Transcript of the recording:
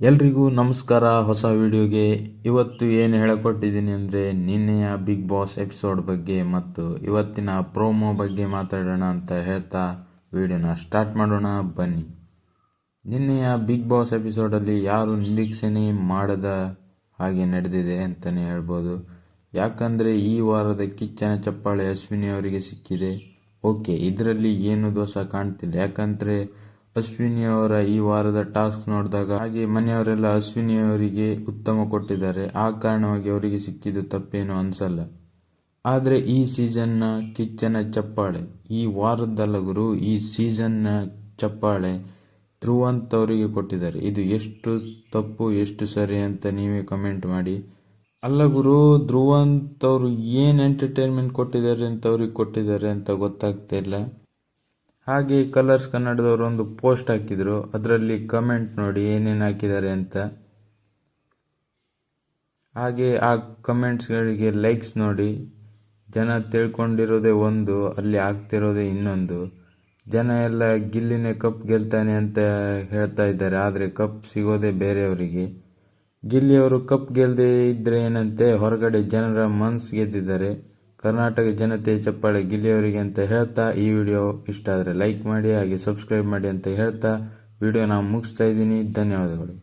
ಎಲ್ರಿಗೂ ನಮಸ್ಕಾರ. ಹೊಸ ವಿಡಿಯೋಗೆ ಇವತ್ತು ಏನು ಹೇಳಿಕೊಟ್ಟಿದ್ದೀನಿ ಅಂದರೆ ನಿನ್ನೆಯ ಬಿಗ್ ಬಾಸ್ ಎಪಿಸೋಡ್ ಬಗ್ಗೆ ಮತ್ತು ಇವತ್ತಿನ ಪ್ರೋಮೋ ಬಗ್ಗೆ ಮಾತಾಡೋಣ ಅಂತ ಹೇಳ್ತಾ ವಿಡಿಯೋನ ಸ್ಟಾರ್ಟ್ ಮಾಡೋಣ. ಬನ್ನಿ. ನಿನ್ನೆಯ ಬಿಗ್ ಬಾಸ್ ಎಪಿಸೋಡಲ್ಲಿ ಯಾರು ನಿರೀಕ್ಷಣೆ ಮಾಡದ ಹಾಗೆ ನಡೆದಿದೆ ಅಂತಲೇ ಹೇಳ್ಬೋದು. ಯಾಕಂದರೆ ಈ ವಾರದ ಕಿಚ್ಚನ ಚಪ್ಪಾಳೆ ಅಶ್ವಿನಿ ಅವರಿಗೆ ಸಿಕ್ಕಿದೆ. ಓಕೆ ಇದರಲ್ಲಿ ಏನು ದೋಷ ಕಾಣ್ತಿಲ್ಲ. ಯಾಕಂದರೆ ಅಶ್ವಿನಿ ಅವರ ಈ ವಾರದ ಟಾಸ್ಕ್ ನೋಡಿದಾಗ ಹಾಗೆ ಮನೆಯವರೆಲ್ಲ ಅಶ್ವಿನಿ ಅವರಿಗೆ ಉತ್ತಮ ಕೊಟ್ಟಿದ್ದಾರೆ. ಆ ಕಾರಣವಾಗಿ ಅವರಿಗೆ ಸಿಕ್ಕಿದ್ದು ತಪ್ಪೇನು ಅನ್ಸಲ್ಲ. ಆದರೆ ಈ ಸೀಸನ್ನ ಕಿಚ್ಚನ ಚಪ್ಪಾಳೆ, ಈ ವಾರದ್ದಲ್ಲ ಗುರು, ಈ ಸೀಸನ್ನ ಚಪ್ಪಾಳೆ ಧ್ರುವಂತ್ ಅವರಿಗೆ ಕೊಟ್ಟಿದ್ದಾರೆ. ಇದು ಎಷ್ಟು ತಪ್ಪು, ಎಷ್ಟು ಸರಿ ಅಂತ ನೀವೇ ಕಮೆಂಟ್ ಮಾಡಿ. ಅಲ್ಲ ಗುರು, ಧ್ರುವಂತ್ ಅವರು ಏನು ಎಂಟರ್ಟೈನ್ಮೆಂಟ್ ಕೊಟ್ಟಿದ್ದಾರೆ ಅಂತ ಅವ್ರಿಗೆ ಕೊಟ್ಟಿದ್ದಾರೆ ಅಂತ ಗೊತ್ತಾಗ್ತಾ ಇಲ್ಲ. ಹಾಗೆ ಕಲರ್ಸ್ ಕನ್ನಡದವರು ಒಂದು ಪೋಸ್ಟ್ ಹಾಕಿದ್ರು. ಅದರಲ್ಲಿ ಕಮೆಂಟ್ ನೋಡಿ ಏನೇನು ಹಾಕಿದ್ದಾರೆ ಅಂತ. ಹಾಗೆ ಆ ಕಮೆಂಟ್ಸ್ಗಳಿಗೆ ಲೈಕ್ಸ್ ನೋಡಿ. ಜನ ತಿಳ್ಕೊಂಡಿರೋದೇ ಒಂದು, ಅಲ್ಲಿ ಆಗ್ತಿರೋದೇ ಇನ್ನೊಂದು. ಜನ ಎಲ್ಲ ಗಿಲ್ಲಿನೇ ಕಪ್ ಗೆಲ್ತಾನೆ ಅಂತ ಹೇಳ್ತಾ ಇದ್ದಾರೆ. ಆದರೆ ಕಪ್ ಸಿಗೋದೇ ಬೇರೆಯವರಿಗೆ. ಗಿಲ್ಲಿಯವರು ಕಪ್ ಗೆಲ್ಲದೆ ಇದ್ದರೆ ಏನಂತೆ? ಹೊರಗಡೆ ಜನರ ಮನ್ಸು ಗೆದ್ದಿದ್ದಾರೆ. ಕರ್ನಾಟಕ ಜನತೆ ಚಪ್ಪಾಳೆ ಗಿಲ್ಲಿಯವರಿಗೆ ಅಂತ ಹೇಳ್ತಾ ಈ ವಿಡಿಯೋ ಇಷ್ಟ ಆದರೆ ಲೈಕ್ ಮಾಡಿ ಹಾಗೆ ಸಬ್ಸ್ಕ್ರೈಬ್ ಮಾಡಿ ಅಂತ ಹೇಳ್ತಾ. ವಿಡಿಯೋ ನಾವು ಮುಗಿಸ್ತಾ ಇದ್ದೀನಿ. ಧನ್ಯವಾದಗಳು.